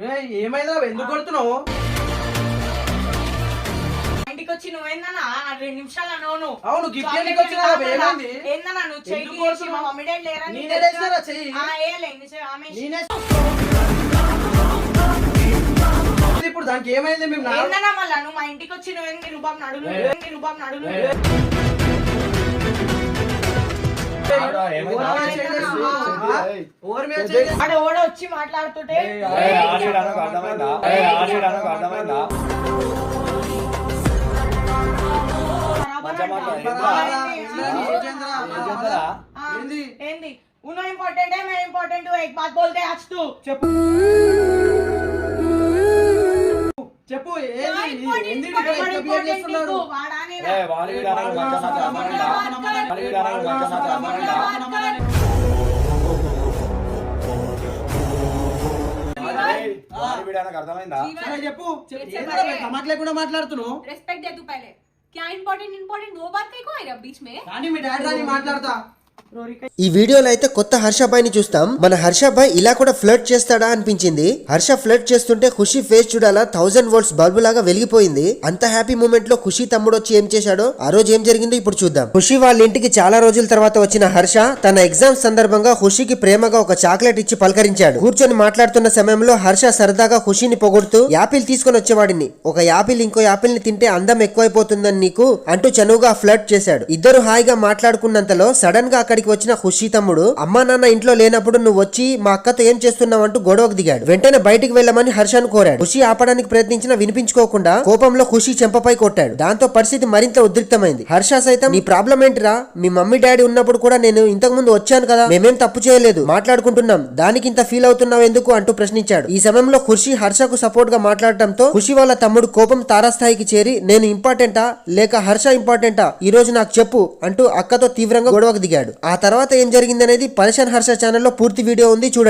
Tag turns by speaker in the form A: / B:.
A: ఏయ్, ఏమైందిరా? ఎందుకు కొడుతున్నావు?
B: ఇంటికి వచ్చి నువ్వేందన్నా? ఆ రెండు నిమిషాలు అన్నావు నువ్వు.
A: అవును గిఫ్ట్ ఎందుకు వచ్చినా? ఏమైంది?
B: ఏందన్నా నువ్వు చెయ్యి? మా మమ్మీ డాడీ లేరా నీకు
A: నేనే
B: తెలుసా?
A: వేసినారా చెయ్యి?
B: ఆ, వేయలే, నిజం, ఆమె
A: నేనే ఇప్పుడు దానికి ఏమైంది? మేము నా-
B: ఏందన్నా మళ్ళా? నువ్వు మా ఇంటికి వచ్చి నువ్వేంది రూపాయి నడులు.
C: ఆడ
B: ఓడ వచ్చి మాట్లాడుతుంటే
C: అర్థమైందా?
B: ఏంది? ఉన్నా ఇంపార్టెంట్ మే ఇంపార్టెంట్ ఎక్ బాత్ బోల్తే आज तू
A: చెప్పు. చెప్పు ఏంది?
C: వాడా నేను వాడి వాడి వాడి వాడి వాడి వీడానికి అర్థమైందా
A: సరే చెప్పు చెప్పు.
D: ये
A: ఏందిరా
D: చెప్పే.
A: బయట మాట లేకుండా మాట్లాడుతున్నావు
D: रेस्पेक्ट दे तू पहले क्या इंपॉर्टेंट इंपॉर्टेंट वो बात कहीं को है रहा बीच में
A: కానీ మీ డాడీ రాని మాట్లాడతా
E: ఈ వీడియోలో అయితే కొత్త హర్షాబాయ్ని చూస్తాం. మన హర్షాబాయ్ ఇలా కూడా ఫ్లడ్ చేస్తాడా అనిపించింది. హర్ష ఫ్లడ్ చేస్తుంటే ఖుషి ఫేస్ చూడాలా? థౌసండ్ వోల్ట్స్ బల్బు లాగా వెలిగిపోయింది. అంత హ్యాపీ మూమెంట్లో ఖుషి తమ్ముడు వచ్చి ఏం చేశాడో ఆ రోజు ఏం జరిగిందో ఇప్పుడు చూద్దాం. ఖుషి వాళ్ళ ఇంటికి చాలా రోజుల తర్వాత వచ్చిన హర్ష తన ఎగ్జామ్ సందర్భంగా ఖుషికి ప్రేమగా ఒక చాక్లెట్ ఇచ్చి పలకరించాడు. కూర్చొని మాట్లాడుతున్న సమయంలో హర్ష సరదాగా ఖుషిని పొగుడుతూ యాపిల్ తీసుకొని వచ్చేవాడిని. ఒక యాపిల్ ఇంకో యాపిల్ని తింటే అందం ఎక్కువైపోతుందని నీకు అంటూ చనువుగా ఫ్లడ్ చేశాడు. ఇద్దరు హాయిగా మాట్లాడుకున్నంతలో సడన్గా అక్కడ అక్కడికి వచ్చిన ఖుషి తమ్ముడు అమ్మా నాన్న ఇంట్లో లేనప్పుడు నువ్వు వచ్చి మా అక్కతో ఏం చేస్తున్నావు అంటూ గొడవకు దిగాడు. వెంటనే బయటికి వెళ్ళమని హర్షను కోరాడు. ఖుషి ఆపడానికి ప్రయత్నించినా వినిపించుకోకుండా కోపంలో ఖుషి చెంపపై కొట్టాడు. దాంతో పరిస్థితి మరింత ఉద్రిక్తమైంది. హర్ష సైతం నీ ప్రాబ్లం ఏంటిరా? మీ మమ్మీ డాడీ ఉన్నప్పుడు కూడా నేను ఇంతకు ముందు వచ్చాను కదా మేమేం తప్పు చేయలేదు మాట్లాడుకుంటున్నాం. దానికి ఇంత ఫీల్ అవుతున్నావు ఎందుకు? అంటూ ప్రశ్నించాడు. ఈ సమయంలో ఖుషి హర్షకు సపోర్ట్గా మాట్లాడటంతో ఖుషి వాళ్ళ తమ్ముడు కోపం తారాస్థాయికి చేరి నేను ఇంపార్టెంటా? లేక హర్ష ఇంపార్టెంటా? ఈ రోజు నాకు చెప్పు అంటూ అక్కతో తీవ్రంగా గొడవకు దిగాడు. ఆ ఆ తర్వాత ఏం జరిగిందనేది పరేషన్ హర్ష ఛానల్లో పూర్తి వీడియో ఉంది చూడండి.